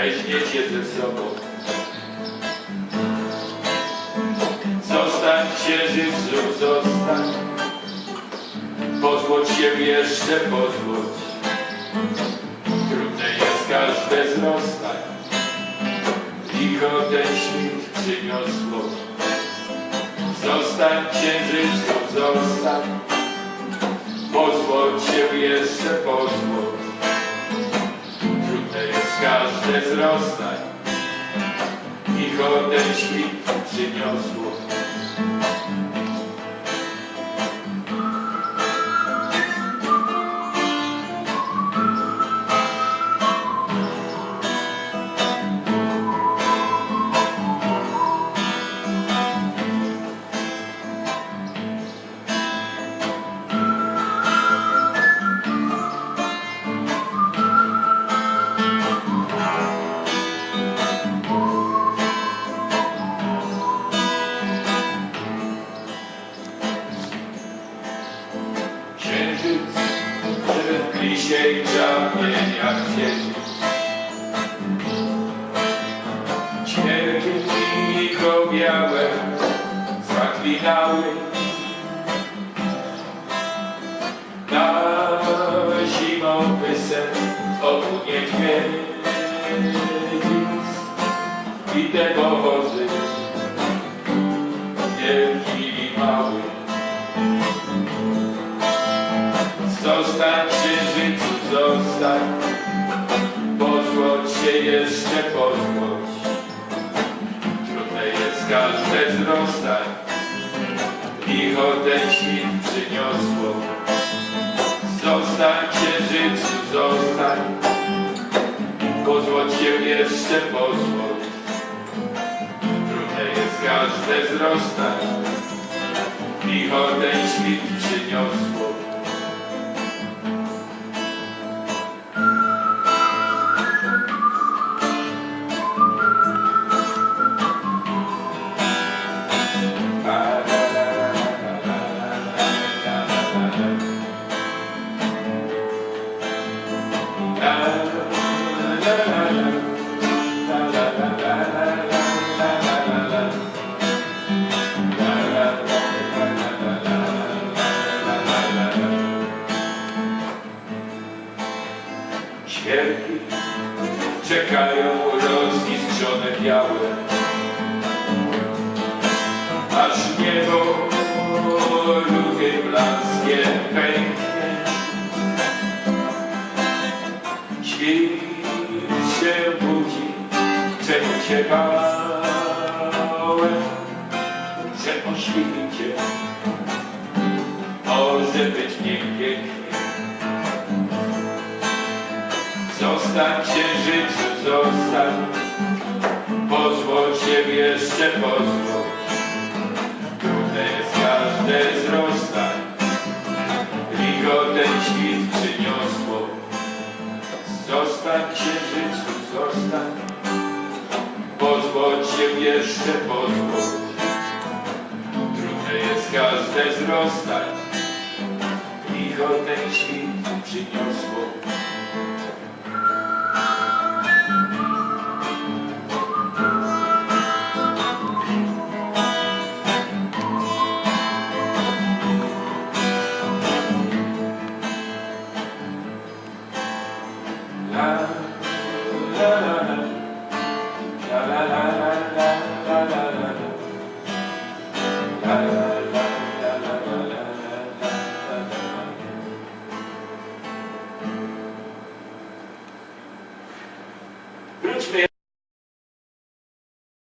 weźmiecie ze sobą. Zostań księżycu, zostań. Pozwól się jeszcze, pozwól. Trudne jest każde zrostań. Licho ten świt przyniosło. Zostań księżycu, zostań. Pozwól się jeszcze, pozwól. Każde wzrostań. Licho ten świt przyniosło. Lisiej czarnie jak księżyc. Ćwierćniko białe zaklinały na zimowy sen oku niedźwiedzic i te powozy wielki i mały. Pozwól się jeszcze pozwól Trudne jest każde wzrostań Licho ten świt przyniosło. Zostań księżycu, zostań. Pozwól się jeszcze pozwól Trudne jest każde wzrostań Licho ten świt przyniosło Świerki. Czekają rozistrzone białe, aż niebo lubię blaskiem pęknie. Świt się budzi, cię bałem, że o Zostań księżycu, zostań. Pozwól się jeszcze pozwól. Trudne jest każde wzrostań Licho ten świt przyniosło. Zostań księżycu, zostań. Pozwól się jeszcze pozwól. Trudne jest każde wzrostań Licho ten świt przyniosło la la la la la la